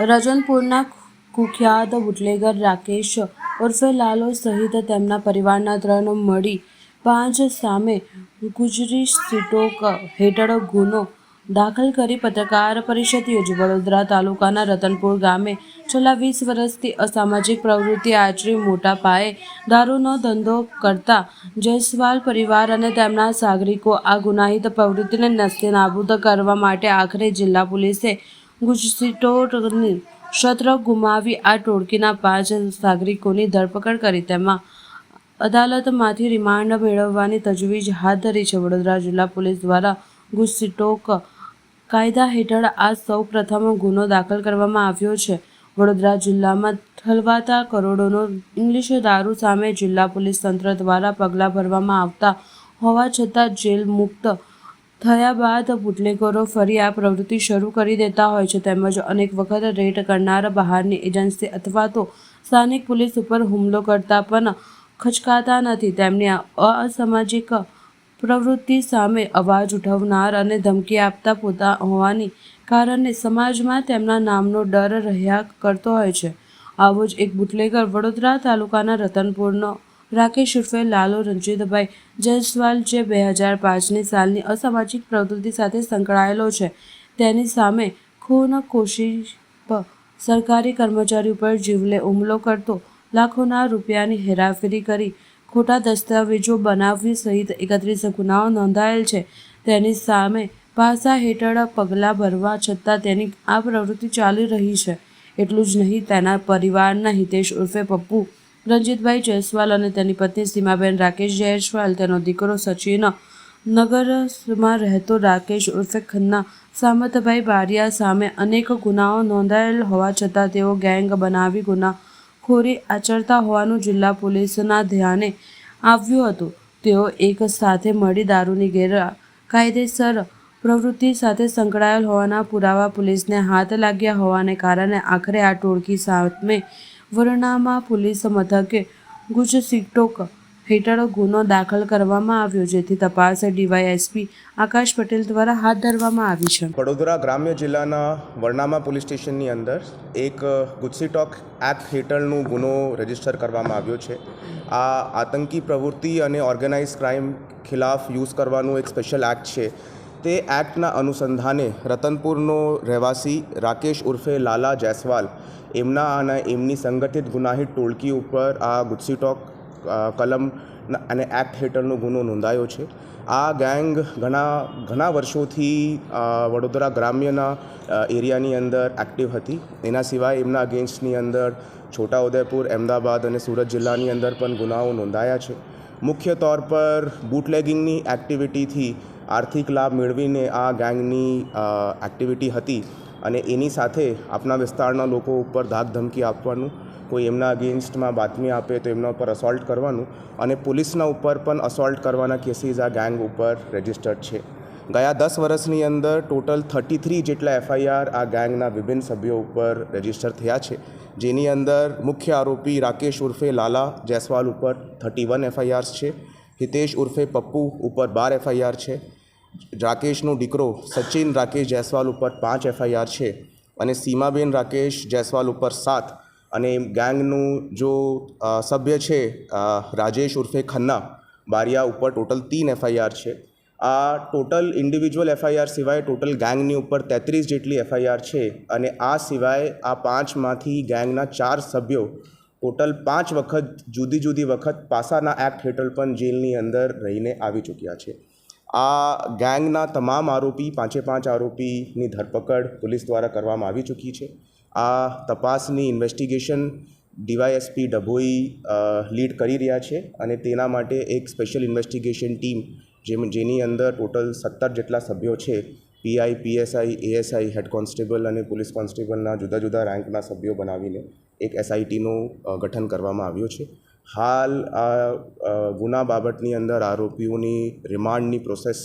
રજનપુરના કુખ્યાત બુટલેગર રાકેશ ઉર્ફે લાલો સહિત તેમના પરિવારના ત્રણ મળી પાંચ સામે ગુજરી સ્ટોક હેઠળ ગુનો દાખલ કરી પત્રકાર પરિષદ યોજી વડોદરા તાલુકાના રતનપુર ગામે છેલ્લા વીસ વર્ષથી અસામાજિક પ્રવૃત્તિ આચરી મોટા પાયે દારૂનો ધંધો કરતા જયસ્વાલ પરિવાર અને તેમના સાગરિકો આ ગુનાહિત પ્રવૃત્તિને નસ્તે નાબૂદ કરવા માટે આખરે જિલ્લા પોલીસે ગુજસીટોની ક્ષત્ર ગુમાવી આ ટોળકીના પાંચ નાગરિકોની ધરપકડ કરી. તેમાં અદાલતમાંથી રિમાન્ડ મેળવવાની તજવીજ હાથ ધરી છે. વડોદરા જિલ્લા પોલીસ દ્વારા ગુજસીટોક કાયદા હેઠળ આ સૌ પ્રથમ ગુનો દાખલ કરવામાં આવ્યો છે. વડોદરા જિલ્લામાં ઠલવાતા કરોડોનો ઇંગ્લિશ દારૂ સામે જિલ્લા પોલીસ તંત્ર દ્વારા પગલાં ભરવામાં આવતા હોવા છતાં જેલ મુક્ત થયા બાદ બુટલેગરો ફરી આ પ્રવૃત્તિ શરૂ કરી દેતા હોય છે. તેમજ અનેક વખત રેડ કરનાર બહારની એજન્સી અથવા તો સ્થાનિક પોલીસ ઉપર હુમલો કરતા પણ ખચકાતા નથી. તેમની આ અસામાજિક પ્રવૃત્તિ સામે અવાજ ઉઠાવનાર અને ધમકી આપતા પોતા હોવાની કારણે સમાજમાં તેમના નામનો ડર રહ્યા કરતો હોય છે. આવો જ એક બુટલેગર વડોદરા તાલુકાના રતનપુરનો રાકેશ ઉર્ફે લાલો રણજીતભાઈ. જયસ્વાલ જે બે હજાર પાંચની સાલની અસામાજિક પ્રવૃત્તિ સાથે સંકળાયેલો છે. તેની સામે ખૂન કોશિશ સરકારી કર્મચારી ઉપર જીવલે હુમલો કરતો લાખોના રૂપિયાની હેરાફેરી કરી ખોટા દસ્તાવેજો બનાવવી સહિત એકત્રીસ ગુનાઓ નોંધાયેલ છે. તેની સામે પાસા હેઠળ પગલાં ભરવા છતાં તેની આ પ્રવૃત્તિ ચાલી રહી છે. એટલું જ નહીં, તેના પરિવારના હિતેશ ઉર્ફે પપ્પુ રંજીતભાઈ જયસ્વાલ અને તેની પત્ની સીમાબેન રાકેશ જયસ્વાલ. તેનો દીકરો સચિન. નગરમાં રહેતો રાકેશ ઉર્ફે ખન્ના. સામતભાઈ બારિયા સામે અનેક ગુનાઓ નોંધાયેલ હોવા છતાં તેઓ ગેંગ બનાવી ગુનાખોરી આચરતા હોવાનું જિલ્લા પોલીસના ધ્યાને આવ્યું હતું. તેઓ એક સાથે મળી દારૂની ગેરકાયદેસર પ્રવૃત્તિ સાથે સંકળાયેલ હોવાના પુરાવા પોલીસને હાથ લાગ્યા હોવાને કારણે આખરે આ ટોળકી સામે વરણામા પોલીસ મથકે ગુજ સિટોક હેઠળ ગુનો દાખલ કરવામાં આવ્યો, જેથી તપાસ ડીવાયએસપી આકાશ પટેલ દ્વારા હાથ ધરવામાં આવી છે. વડોદરા ગ્રામ્ય જિલ્લાના વરનામા પોલીસ સ્ટેશનની અંદર એક ગુજસીટોક એક્ટ હેઠળનું ગુનો રજિસ્ટર કરવામાં આવ્યો છે. આ આતંકી પ્રવૃત્તિ અને ઓર્ગેનાઇઝ ક્રાઇમ ખિલાફ યુઝ કરવાનું એક સ્પેશિયલ એક્ટ છે. તે એક્ટના અનુસંધાને રતનપુરનો રહેવાસી રાકેશ ઉર્ફે લાલા જયસ્વાલ એમના અને એમની સંગઠિત ગુનાહિત ટોળકી ઉપર આ ગુજસીટોક અ, કલમ અને એક્ટ હેઠળનો ગુનો નોંધાયો છે. આ ગેંગ ઘણા ઘણા વર્ષોથી વડોદરા ગ્રામ્યના એરિયાની અંદર એક્ટિવ હતી. એના સિવાય એમના અગેન્સ્ટની અંદર છોટાઉદેપુર અમદાવાદ અને સુરત જિલ્લાની અંદર પણ ગુનાઓ નોંધાયા છે. મુખ્ય તौर પર બૂટલેગિંગની એક્ટિવિટીથી આર્થિક લાભ મેળવીને આ ગેંગની એક્ટિવિટી હતી અને એની સાથે આપણા વિસ્તારના લોકો ઉપર ધાક ધમકી આપવાનું, કોઈ એમના અગેન્સ્ટમાં બાતમી આપે તો એમના ઉપર અસોલ્ટ કરવાનું અને પોલીસના ઉપર પણ અસોલ્ટ કરવાના કેસીસ આ ગેંગ ઉપર રજિસ્ટર્ડ છે. ગયા દસ વર્ષની અંદર ટોટલ થર્ટી થ્રી જેટલા એફઆઈઆર આ ગેંગના વિભિન્ન સભ્યો ઉપર રજિસ્ટર થયા છે. જેની અંદર મુખ્ય આરોપી રાકેશ ઉર્ફે લાલા જયસ્વાલ ઉપર થર્ટી વન એફઆઈઆર્સ છે. હિતેશ ઉર્ફે પપ્પુ ઉપર બાર એફઆઈઆર છે. રાકેશનો દીકરો સચિન રાકેશ જયસ્વાલ ઉપર પાંચ એફઆઈઆર છે અને સીમાબેન રાકેશ જયસ્વાલ ઉપર સાત અને ગેંગનું જો સભ્ય છે રાજેશ ઉર્ફે ખન્ના, બારિયા ઉપર ટોટલ તીન એફઆઈઆર છે. આ ટોટલ ઇન્ડિવિજ્યુઅલ એફઆઈઆર સિવાય ટોટલ ગેંગની ઉપર તેત્રીસ જેટલી એફઆઈઆર છે અને આ સિવાય આ પાંચમાંથી ગેંગના ચાર સભ્યો ટોટલ પાંચ વખત, જુદી જુદી વખત પાસાના એક્ટ હેઠળ પણ જેલની અંદર રહીને આવી ચૂક્યા છે. આ ગેંગના તમામ આરોપી, પાંચે પાંચ આરોપીની ધરપકડ પોલીસ દ્વારા કરવામાં આવી ચૂકી છે. આ તપાસની ઇન્વેસ્ટિગેશન ડીવાયએસપી ડભોઈ લીડ કરી રહ્યા છે અને તેના માટે એક સ્પેશિયલ ઇન્વેસ્ટિગેશન ટીમ જેમ, જેની અંદર ટોટલ સત્તર જેટલા સભ્યો છે PI PSI ASI head constable અને પોલીસ કોન્સ્ટેબલના જુદા જુદા રેન્કના સભ્યો બનાવીને એક એસઆઈટીનું ગઠન કરવામાં આવ્યું છે. હાલ આ ગુના બાબતની અંદર આરોપીઓની રિમાન્ડની પ્રોસેસ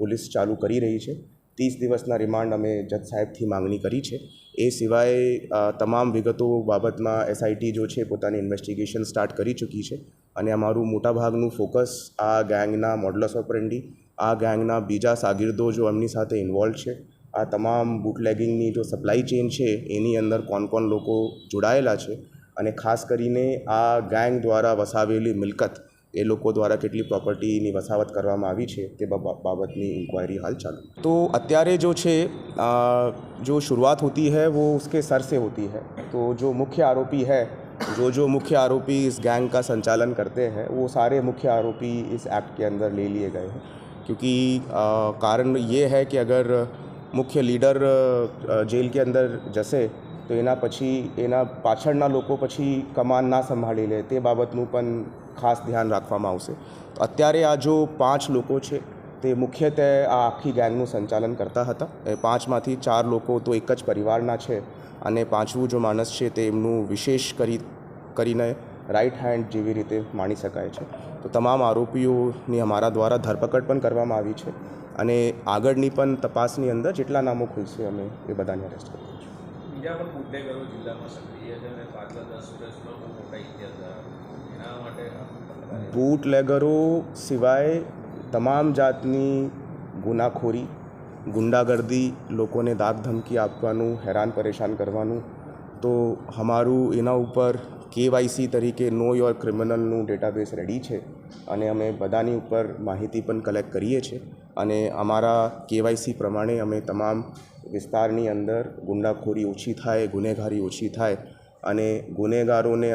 પોલીસ ચાલુ કરી રહી છે. ત્રીસ દિવસના રિમાન્ડ અમે જજ સાહેબથી માંગણી કરી છે. એ સિવાય તમામ વિગતો બાબતમાં એસઆઈટી જો છે પોતાની ઇન્વેસ્ટિગેશન સ્ટાર્ટ કરી ચૂકી છે અને અમારું મોટાભાગનું ફોકસ આ ગેંગના મોડલસ ઓપરેન્ડી, આ ગેંગના બીજા સાગીરદો જો એમની સાથે ઇન્વોલ્વ છે, આ તમામ બુટલેગિંગની જો સપ્લાય ચેઇન છે, એની અંદર કોણ કોણ લોકો જોડાયેલા છે અને ખાસ કરીને આ ગેંગ દ્વારા વસાવેલી મિલકત એ લોકો દ્વારા કેટલી પ્રોપર્ટીની વસાવત કરવામાં આવી છે તે બા- બાબતની ઇન્ક્વાયરી હાલ ચાલુ તો અત્યારે જો છે અ, जो शुरुआत होती है वो उसके सर से होती है तो जो मुख्य आरोपी है जो जो मुख्य आरोपी इस गैंग का संचालन करते हैं वो सारे मुख्य आरोपी इस एक्ट के अंदर ले लिए गए हैं क्योंकि अ, कारण ये है कि अगर મુખ્ય લીડર અ, જેલ કે અંદર જશે તો એના પછી એના પાછળના લોકો પછી કમાન ના સંભાળી લે, તે બાબતનું પણ ખાસ ધ્યાન રાખવામાં આવશે. અત્યારે આ જો પાંચ લોકો છે, તે મુખ્યત્વે આ આખી ગેંગનું સંચાલન કરતા હતા. એ પાંચમાંથી ચાર લોકો તો એક જ પરિવારના છે અને પાંચમું જો માણસ છે, તે એમનું વિશેષ કરી, કરીને રાઈટ હેન્ડ જેવી રીતે માણી શકાય છે. તો તમામ આરોપીઓની અમારા દ્વારા ધરપકડ પણ કરવામાં આવી છે અને આગળની પણ તપાસની અંદર જેટલા નામો ખુલશે, અમે એ બધાને અરેસ્ટ કરીએ. બીજા પણ બુટલેગરો જિલ્લામાં સક્રિય છે અને પાછલા દસ વર્ષમાં બહુ મોટા ઇતિહાસ એના માટે બૂટ લેગરો સિવાય તમામ જાતની ગુનાખોરી, ગુંડાગર્દી, લોકોને દાગ ધમકી આપવાનું, હેરાન પરેશાન કરવાનું, તો અમારું એના ઉપર કેવાયસી તરીકે નો યોર ક્રિમિનલનું ડેટાબેઝ રેડી છે. અને અમે બધાની ઉપર માહિતી પણ કલેક્ટ કરીએ છીએ. અને અમારા કેવાયસી પ્રમાણે અમે તમામ વિસ્તારની અંદર ગુંડાખોરી ઓછી થાય, ગુનેગારી ઓછી થાય અને ગુનેગારોને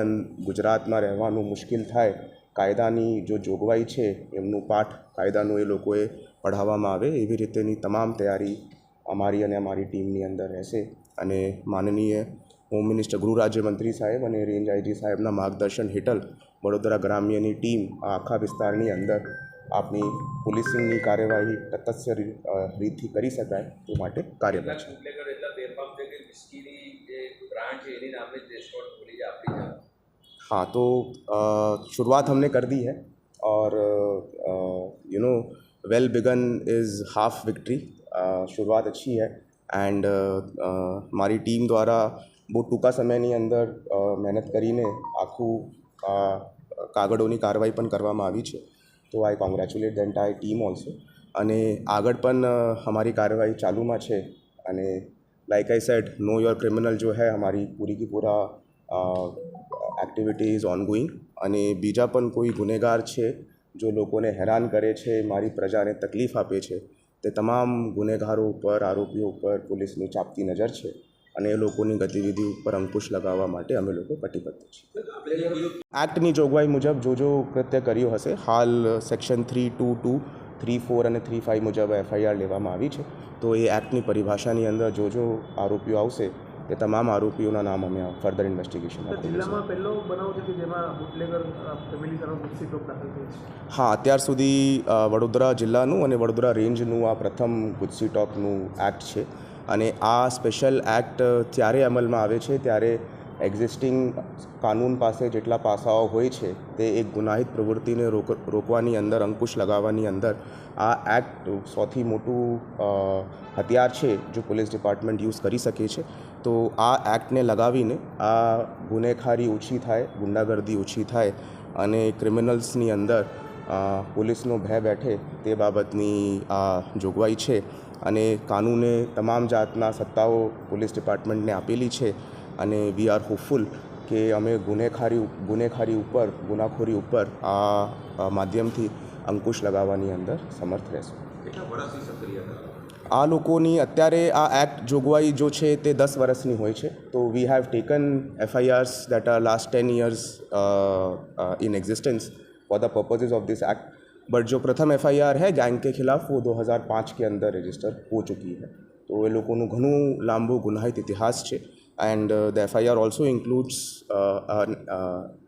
ગુજરાતમાં રહેવાનું મુશ્કેલ થાય, કાયદાની જો જોગવાઈ છે એમનું પાઠ કાયદાનું એ લોકોએ પઢાવવામાં આવે એવી રીતેની તમામ તૈયારી અમારી અને અમારી ટીમની અંદર રહેશે. અને માનનીય હોમ મિનિસ્ટર ગૃહ રાજ્યમંત્રી સાહેબ અને રેન્જ આઈજી સાહેબના માર્ગદર્શન હેઠળ વડોદરા ગ્રામ્યની ટીમ આ આખા વિસ્તારની અંદર આપણી પોલીસિંગની કાર્યવાહી તટસ્થ રી- અ, રીતથી કરી શકાય એ માટે કાર્યરત છે કેટલાક બુટલેગર એટલા બેફામ છે કે વિસ્કીની જે બ્રાન્ડ છે એની નામે જ રેસ્ટોરન્ટ ખોલી છે આપણી ત્યાં हाँ तो अ, शुरुआत हमने कर दी है और you know well begun is half victory शुरुआत अच्छी है એન્ડ મારી ટીમ દ્વારા બહુ ટૂંકા સમયની અંદર અ, મહેનત કરીને આખું અ, આ કાગળોની કાર્યવાહી પણ કરવામાં આવી છે. તો I congratulate the entire team also. અને આગળ પણ हमारी કાર્યવાહી ચાલુમાં છે. અને like I said know your criminal જો હે હમારી પૂરી કી પૂરા એક્ટિવિટીઝ ઓનગોઈંગ અને બીજા પણ કોઈ ગુનેગાર છે, જો લોકોને હેરાન કરે છે, મારી પ્રજાને તકલીફ આપે છે, તે તમામ ગુનેગારો ઉપર, આરોપીઓ ઉપર પોલીસની ચાપતી નજર છે. અને એ લોકોની ગતિવિધિ ઉપર અંકુશ લગાવવા માટે અમે લોકો કટિબદ્ધ છીએ. એક્ટની જોગવાઈ મુજબ જો જો કૃત્ય કર્યું હશે હાલ section three two two three four અને થ્રી ફાઇવ મુજબ એફઆઈઆર લેવામાં આવી છે. તો એ એક્ટની પરિભાષાની અંદર જો જો આરોપીઓ આવશે તે તમામ આરોપીઓના નામ અમે ફર્ધર છે હા અત્યાર સુધી વડોદરા જિલ્લાનું અને વડોદરા રેન્જનું આ પ્રથમ ગુજસી ટોકનું એક્ટ છે. અને આ સ્પેશિયલ એક્ટ ત્યારે અમલમાં આવે છે ત્યારે એક્ઝિસ્ટિંગ કાનૂન પાસે જેટલા પાસાઓ હોય છે તે એક ગુનાહિત પ્રવૃત્તિને રોક, રોકવાની અંદર, અંકુશ લગાવવાની અંદર આ એક્ટ સૌથી મોટું હથિયાર છે જો પોલીસ ડિપાર્ટમેન્ટ યુઝ કરી શકે છે. તો આ એક્ટને લગાવીને આ ગુનેખારી ઓછી થાય, ગુંડાગર્દી ઓછી થાય અને ક્રિમિનલ્સની અંદર પોલીસનો ભય બેઠે તે બાબતની આ જોગવાઈ છે. અને કાનૂને તમામ જાતના સત્તાઓ પોલીસ ડિપાર્ટમેન્ટને આપેલી છે અને વી આર હોપફુલ કે અમે ગુનેખારી ગુનેખારી ઉપર ગુનાખોરી ઉપર આ માધ્યમથી અંકુશ લગાવવાની અંદર સમર્થ રહેશું. આ લોકોની અત્યારે આ એક્ટ જોગવાઈ જો છે તે દસ વર્ષની હોય છે. તો we have taken FIRs that are last ten years in existence for the purposes of this act but जो प्रथम एफआईआर है गैंग के खिलाफ वो 2005 के अंदर रजिस्टर हो चुकी है તો એ લોકોનું ઘણું લાંબુ ગુનાહિત ઇતિહાસ છે and the FIR also includes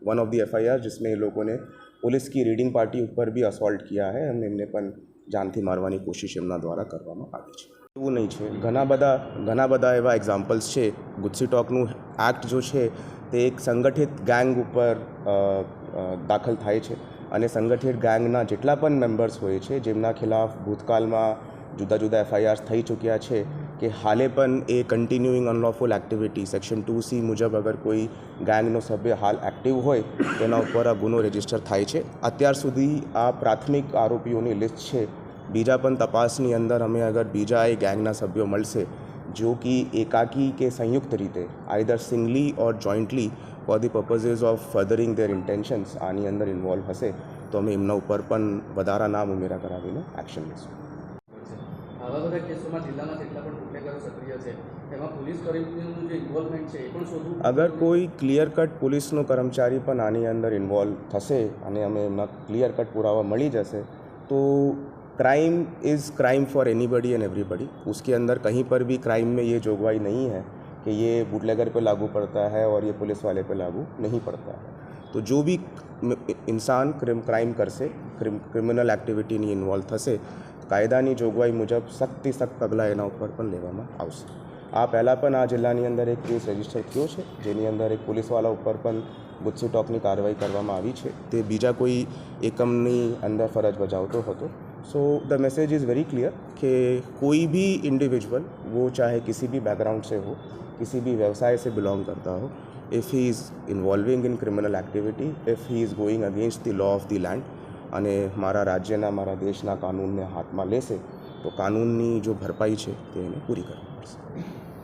one of the FIR जिसमें એ લોકોને पुलिस की रीडिंग पार्टी ऊपर भी असॉल्ट किया है અને એમને પણ જાનથી મારવાની કોશિશ એમના દ્વારા કરવામાં આવી છે એવું નહીં છે ઘણા બધા ઘણા બધા એવા એક્ઝામ્પલ્સ છે ગુજસી ટોકનું એક્ટ જો છે તે એક સંગઠિત ગેંગ ઉપર અ, અ, દાખલ થાય છે અને સંગઠિત ગેંગના જેટલા પણ મેમ્બર્સ હોય છે, જેમના ખિલાફ ભૂતકાળમાં જુદા જુદા એફઆઈઆર થઈ ચૂક્યા છે, કે હાલે પણ એ continuing unlawful activity section two C મુજબ અગર કોઈ ગેંગનો સભ્ય હાલ એક્ટિવ હોય, તેના ઉપર આ ગુનો રજિસ્ટર થાય છે. અત્યાર સુધી આ પ્રાથમિક આરોપીઓની લિસ્ટ છે. બીજા પણ તપાસની અંદર અમે અગર બીજા એ ગેંગના સભ્યો મળશે, જો કે એકાકી કે સંયુક્ત રીતે either singly or jointly for the purposes of furthering their intentions આની અંદર ઇન્વોલ્વ હશે તો અમે એમના ઉપર પણ વધારા નામ ઉમેરા કરાવીને એક્શન લઈશું આવા બધા કેસોમાં જિલ્લામાં જેટલા પણ બુટલેગરો સક્રિય છે એમાં પોલીસ કર્મીનું જે ઇન્વોલ્વમેન્ટ છે એ પણ શોધવું અગર કોઈ ક્લિયર કટ પોલીસનો કર્મચારી પણ આની અંદર ઇન્વોલ્વ થશે અને અમે એમના ક્લિયર કટ પુરાવા મળી જશે તો crime is crime for anybody and everybody उसके अंदर कहीं पर भी क्राइम में ये जोगवाई नहीं है कि ये बुटलेगर पे लागू पड़ता है और ये पुलिस वाले पे लागू नहीं पड़ता है तो जो भी इंसान क्रिम क्राइम કરશે ક્રિમ ક્રિમિનલ એક્ટિવિટીની ઇન્વોલ્વ થશે કાયદાની જોગવાઈ મુજબ સખ્તથી સખ્ત પગલાં એના ઉપર પણ લેવામાં આવશે આ પહેલાં પણ આ જિલ્લાની અંદર એક કેસ રજીસ્ટર થયો છે જેની અંદર એક પોલીસવાળા ઉપર પણ ગુસ્સી ટોકની કાર્યવાહી કરવામાં આવી છે તે બીજા કોઈ એકમની અંદર ફરજ બજાવતો હતો so the message is very clear कि कोई भी इंडिविजुअल वो चाहे किसी भी बैकग्राउंड से हो किसी भी व्यवसाय से बिलोंग करता हो if he is involving in criminal activity if he is going against the law of the land અને મારા રાજ્યના મારા દેશના કાનૂનને હાથમાં લેશે તો કાનૂનની જો ભરપાઈ છે તે એને પૂરી કરવી પડશે